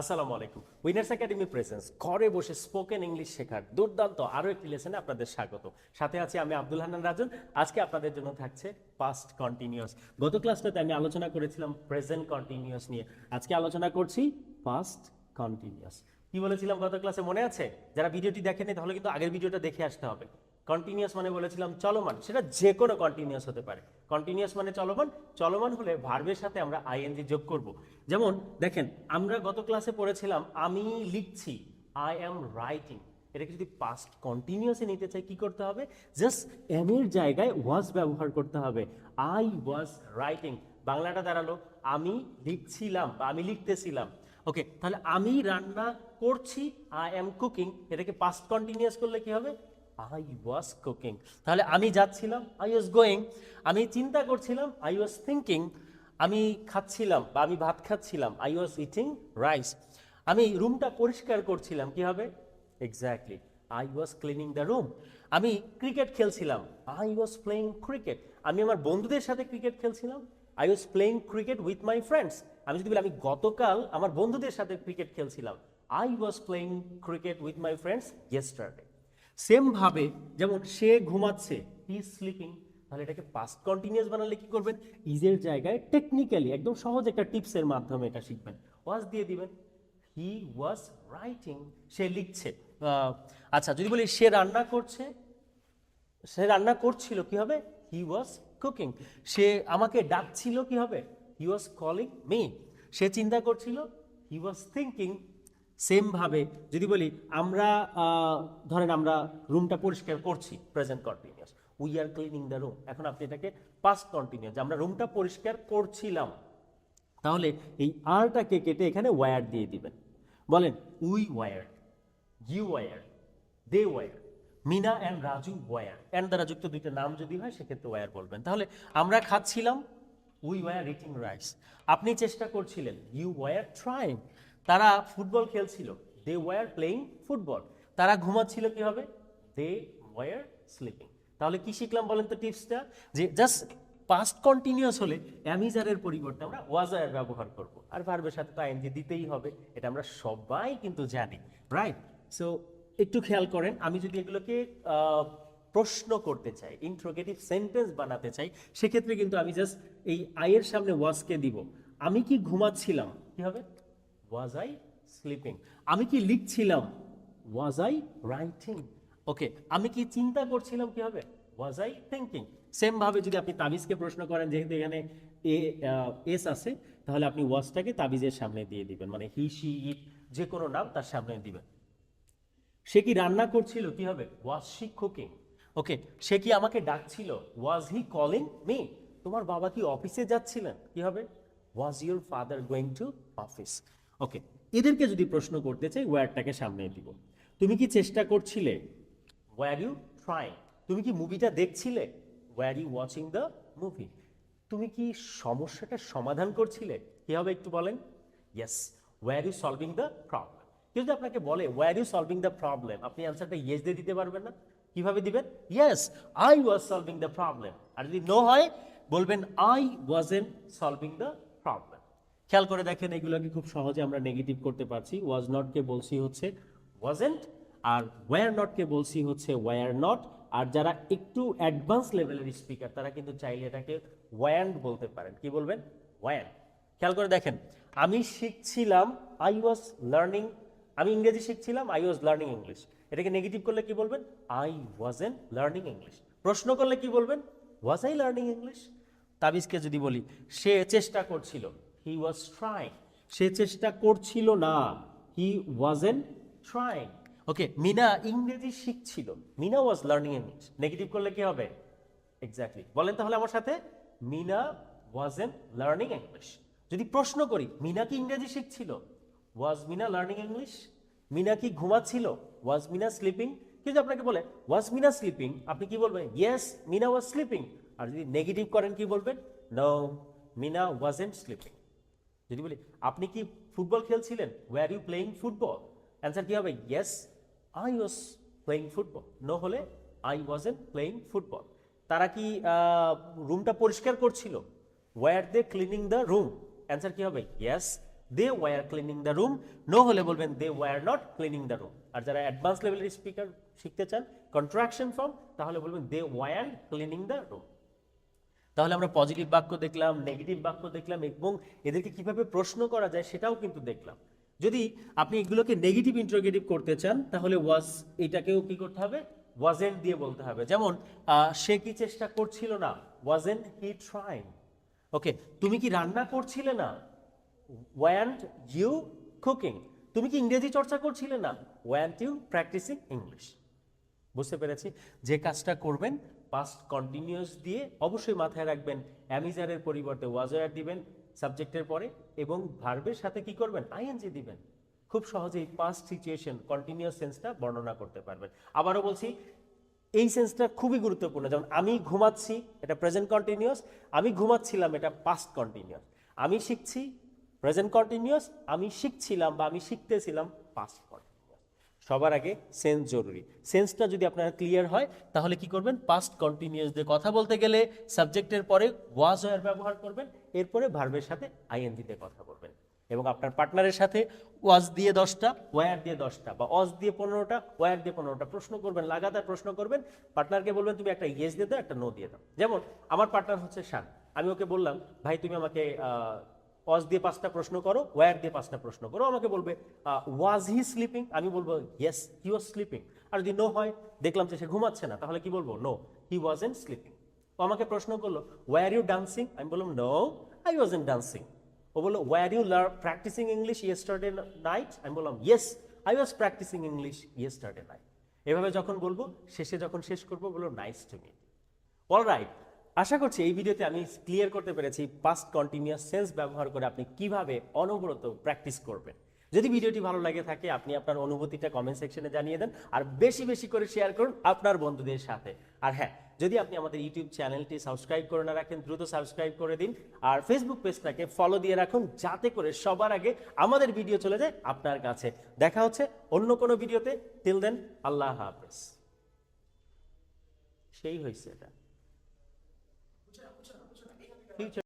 আসসালামু আলাইকুম। Winners academy presence ঘরে বসে স্পোকেন ইংলিশ শেখার দুর্দান্ত আরও একটি লেসনে আপনাদের স্বাগত। সাথে আছি আমি আব্দুল হান্নান রাজন। আজকে আপনাদের জন্য থাকছে পাস্ট কন্টিনিউয়াস গত ক্লাসটাতে আমি আলোচনা করেছিলাম প্রেজেন্ট কন্টিনিউয়াস নিয়ে। আজকে আলোচনা করছি পাস্ট কন্টিনিউয়াস কি বলেছিলাম গত ক্লাসে মনে আছে? যারা ভিডিওটি দেখেনি তাহলে কিন্তু আগের ভিডিওটা দেখে আসতে হবে। কন্টিনিউয়াস মানে বলেছিলাম চলমান। সেটা যে কোনো কন্টিনিউয়াস হতে পারে। কন্টিনিউয়াস মানে চলমান চলমান হলে ভার্বের সাথে আমরা আইএনজি যোগ করব। যেমন, দেখেন, আমরা গত ক্লাসে পড়েছিলাম, আমি লিখছি আই অ্যাম রাইটিং এটাকে যদি পাস্ট কন্টিনিউয়াসে নিতে চাই, কি করতে হবে? জাস্ট এম এর জায়গায় ওয়াজ ব্যবহার করতে হবে। আই ওয়াজ রাইটিং বাংলাটা দাঁড়াল, আমি লিখছিলাম, বা আমি লিখতেছিলাম। ওকে তাহলে আমি রান্না করছি আই অ্যাম কুকিং এটাকে পাস্ট কন্টিনিউয়াস করলে কি হবে? আই ওয়াজ কুকিং তাহলে আমি যাচ্ছিলাম আই ওয়াজ গোয়িং আমি চিন্তা করছিলাম আই ওয়াজ থিঙ্কিং আমি খাচ্ছিলাম বা আমি ভাত খাচ্ছিলাম আই ওয়াজ ইটিং রাইস আমি রুমটা পরিষ্কার করছিলাম, কি হবে? Exactly I was cleaning the room আমি ক্রিকেট খেলছিলাম আই ওয়াজ প্লেইং ক্রিকেট আমি আমার বন্ধুদের সাথে ক্রিকেট খেলছিলাম I was playing cricket with my friends আমি যদি বলি, আমি গতকাল আমার বন্ধুদের সাথে ক্রিকেট খেলছিলাম I was playing cricket with my friends yesterday same ভাবে, যেমন সে ঘুমাচ্ছে হি স্লিপিং তাহলে এটাকে পাস্ট কন্টিনিউয়াস বানালে কি করবেন? ইজের জায়গায় টেকনিক্যালি একদম সহজ একটা টিপসের মাধ্যমে এটা শিখবেন। ওয়াজ দিয়ে দিবেন। হি ওয়াজ রাইটিং সে লিখছে। আচ্ছা যদি বলি সে রান্না করছে, সে রান্না করছিল কি হবে? হি ওয়াজ কুকিং সে আমাকে ডাকছিল কি হবে? হি ওয়াজ কলিং মি সে চিন্তা করছিল হি ওয়াজ থিঙ্কিং সেম ভাবে যদি বলি, আমরা ধরেন আমরা রুমটা পরিষ্কার করছি present continuous we are cleaning the room এখন আপনি এটাকে পাস্ট কন্টিনিউয়াস আমরা রুমটা পরিষ্কার করছিলাম। তাহলে এই আরটাকে কেটে এখানে ওয়্যার দিয়ে দিবেন। বলেন we were you were they were Meena and Raju were and দ্বারা যুক্ত দুইটা নাম যদি হয়, সেক্ষেত্রে ওয়্যার বলবেন। তাহলে আমরা খাচ্ছিলাম উই ওয়্যার ইটিং রাইস আপনি চেষ্টা করছিলেন ইউ ওয়্যার ট্রাইং তারা ফুটবল খেলছিল। দে ওয়ার প্লেইং ফুটবল তারা ঘুমাচ্ছিল কি হবে দে ওয়ার স্লিপিং তাহলে কি শিখলাম বলেন তো টিপসটা? যে জাস্ট পাস্ট কন্টিনিউয়াস হলে অ্যামিজারের পরিবর্তে আমরা ওয়াজার ব্যবহার করব। আর ভার্বের সাথে তো আইএনজি দিতেই হবে। এটা আমরা সবাই কিন্তু জানি রাইট সো একটু খেয়াল করেন, আমি যদি এগুলোকে প্রশ্ন করতে চাই ইন্ট্রোগেটিভ সেন্টেন্স বানাতে চাই, সেক্ষেত্রে কিন্তু আমি জাস্ট এই আইয়ের সামনে ওয়াজকে দিব। আমি কি ঘুমাচ্ছিলাম? কি হবে? ওয়াজ আই স্লিপিং আমি কি লিখছিলাম? ওয়াজ আই রাইটিং ওকে আমি কি চিন্তা করছিলাম কি হবে ওয়াজ আই থিঙ্কিং সেম ভাবে যদি আপনি তাবিজকে প্রশ্ন করেন যেহেতু এখানে এ এস আছে তাহলে আপনি ওয়াজটাকে তাবিজের সামনে দিয়ে দিবেন। মানে হি সি ইট যে কোনো নাম তার সামনে দিবেন। সে কি রান্না করছিল কি হবে ওয়াজ শি কুকিং ওকে সে কি আমাকে ডাকছিল? ওয়াজ হি কলিং মি তোমার বাবা কি অফিসে যাচ্ছিলেন কি হবে was your father going to office okay এদেরকে যদি প্রশ্ন করতে চাই, ওয়ারটাকে সামনে দিব। তুমি কি চেষ্টা করছিলে? ওয়ার ইউ ট্রাইং তুমি কি মুভিটা দেখছিলে? Were you watching the movie তুমি কি সমস্যাটা সমাধান করছিলে? কি হবে একটু বলেন? Yes were you solving the problem কেউ যদি আপনাকে বলে were you solving the problem আপনি অ্যান্সারটা ইয়েস দিয়ে দিতে পারবেন না। কীভাবে দিবেন? Yes I was solving the problem আর যদি নো হয়, বলবেন I wasn't solving the problem খেয়াল করে দেখেন, এগুলোকে খুব সহজে আমরা নেগেটিভ করতে পারছি। ওয়াজ নটকে বলছি হচ্ছে ওয়াজেন্ট আর ওয়ার নটকে বলছি হচ্ছে ওয়ার নট আর যারা একটু অ্যাডভান্স লেভেলের স্পিকার তারা কিন্তু চাইলে এটাকে ওয়ান্ড বলতে পারেন। কি বলবেন? ওয়ান খেয়াল করে দেখেন, আমি শিখছিলাম আই ওয়াজ লার্নিং আমি ইংরেজি শিখছিলাম আই ওয়াজ লার্নিং ইংলিশ এটাকে নেগেটিভ করলে কি বলবেন? আই ওয়াজেন লার্নিং ইংলিশ প্রশ্ন করলে কি বলবেন? ওয়াজ আই লার্নিং ইংলিশ তাবিজকে যদি বলি, সে চেষ্টা করছিল। হি ওয়াজ ট্রাইং সে চেষ্টা করছিল না। He wasn't trying okay Meena ইংরেজি শিখছিল। Meena was learning English negative করলে কি হবে? এক্স্যাক্টলি বলেন তাহলে আমার সাথে। মিনা ওয়াজেন লার্নিং ইংলিশ যদি প্রশ্ন করি, মিনা কি ইংরেজি শিখছিল? Was Meena learning English Meena কি ঘুমাচ্ছিল? ওয়াজ মিনা স্লিপিং কিন্তু আপনাকে বলে ওয়াজ মিনা স্লিপিং আপনি কি বলবেন? ইয়েস মিনা ওয়াজ স্লিপিং আর যদি নেগেটিভ করেন, কি বলবেন? নো মিনা ওয়াজেন্ট স্লিপিং যদি বলি, আপনি কি football খেলছিলেন? Were you playing football answer কি হবে? Yes I was playing football no হলে আই ওয়াজেন্ট প্লেইং ফুটবল তারা কি রুমটা পরিষ্কার করছিল? Were they cleaning the room answer কি হবে? Yes they were cleaning the room no হলে বলবেন they were not cleaning the room আর যারা অ্যাডভান্স লেভেলের স্পিকার শিখতে চান কন্ট্রাকশন ফর্ম তাহলে বলবেন they were cleaning the room তাহলে আমরা পজিটিভ বাক্য দেখলাম নেগেটিভ বাক্য দেখলাম এবং এদেরকে কীভাবে প্রশ্ন করা যায় সেটাও কিন্তু দেখলাম। যদি আপনি এগুলোকে নেগেটিভ ইন্টারোগেটিভ করতে চান, তাহলে ওয়াজ এটাকেও কি করতে হবে? ওয়াজেন্ট দিয়ে বলতে হবে। যেমন সে কি চেষ্টা করছিল না? ওয়াজেন্ট হি ট্রাইং ওকে তুমি কি রান্না করছিলে না? ওয়ান্ট ইউ কুকিং তুমি কি ইংরেজি চর্চা করছিলে না? ওয়ান্ট ইউ প্র্যাকটিসিং ইংলিশ বুঝতে পেরেছি? যে কাজটা করবেন পাস্ট কন্টিনিউয়াস দিয়ে অবশ্যই মাথায় রাখবেন অ্যামিজারের পরিবর্তে ওয়াজয়ার দিবেন সাবজেক্টের পরে এবং ভার্বের সাথে কি করবেন? আইএনজি দিবেন। খুব সহজেই পাস্ট সিচুয়েশন কন্টিনিউয়াস সেন্সটা বর্ণনা করতে পারবেন। আবারও বলছি, এই সেন্সটা খুবই গুরুত্বপূর্ণ। যেমন, আমি ঘুমাচ্ছি, এটা প্রেজেন্ট কন্টিনিউয়াস আমি ঘুমাচ্ছিলাম, এটা পাস্ট কন্টিনিউয়াস আমি শিখছি প্রেজেন্ট কন্টিনিউয়াস আমি শিখছিলাম বা আমি শিখতেছিলাম পাস্ট কন্টিনিউয়াস সবার আগে সেন্স জরুরি। সেন্সটা যদি আপনার ক্লিয়ার হয়, তাহলে কি করবেন? পাস্ট কন্টিনিউয়াস দিয়ে কথা বলতে গেলে সাবজেক্টের পরে ওয়াজ ওয়ার ব্যবহার করবেন, এরপরে ভার্বের সাথে আইএনজি দিয়ে কথা বলবেন। এবং আপনার পার্টনারের সাথে ওয়াজ দিয়ে দশটা ওয়ার দিয়ে দশটা বা অজ দিয়ে পনেরোটা ওয়ার দিয়ে পনেরোটা প্রশ্ন করবেন, লাগাতার প্রশ্ন করবেন। পার্টনারকে বলবেন, তুমি একটা ইয়েস দিয়ে দাও, একটা নো দিয়ে দাও। যেমন, আমার পার্টনার হচ্ছে শান। আমি ওকে বললাম, ভাই, তুমি আমাকে অজ দিয়ে পাঁচটা প্রশ্ন করো ওয়ার দিয়ে পাঁচটা প্রশ্ন করো। আমাকে বলবে ওয়াজ হি স্লিপিং আমি বলব ইয়েস হি ওয়াজ স্লিপিং আর যদি নো হয়, দেখলাম যে সে ঘুমাচ্ছে না, তাহলে কি বলব? No he wasn't sleeping ও আমাকে প্রশ্ন করল ওয়ার ইউ ডান্সিং আমি বললাম no I wasn't dancing ও বলল ওয়ার ইউ লার প্র্যাকটিসিং ইংলিশ ইয়েস্টারডে নাইট আমি বললাম yes I was practising English yesterday night এভাবে যখন বলব, শেষে যখন শেষ করব, বলব নাইস টু মিট অলরাইট আশা করছি এই ভিডিওতে আমি ক্লিয়ার করতে পেরেছি পাস্ট কন্টিনিউয়াস সেন্স ব্যবহার করে আপনি কীভাবে অনবরত প্র্যাকটিস করবেন। যদি ভিডিওটি ভালো লাগে থাকে, আপনি আপনার অনুভূতিটা কমেন্ট সেকশনে জানিয়ে দেন, আর বেশি বেশি করে শেয়ার করুন আপনার বন্ধুদের সাথে। আর হ্যাঁ যদি আপনি আমাদের ইউটিউব চ্যানেলটি সাবস্ক্রাইব করে না রাখেন, দ্রুত সাবস্ক্রাইব করে দিন, আর ফেসবুক পেজটাকে ফলো দিয়ে রাখুন, যাতে করে সবার আগে আমাদের ভিডিও চলে যায় আপনার কাছে। দেখা হচ্ছে অন্য কোনো ভিডিওতে টিল দেন আল্লাহ হাফেজ। সেই হয়েছে এটা। future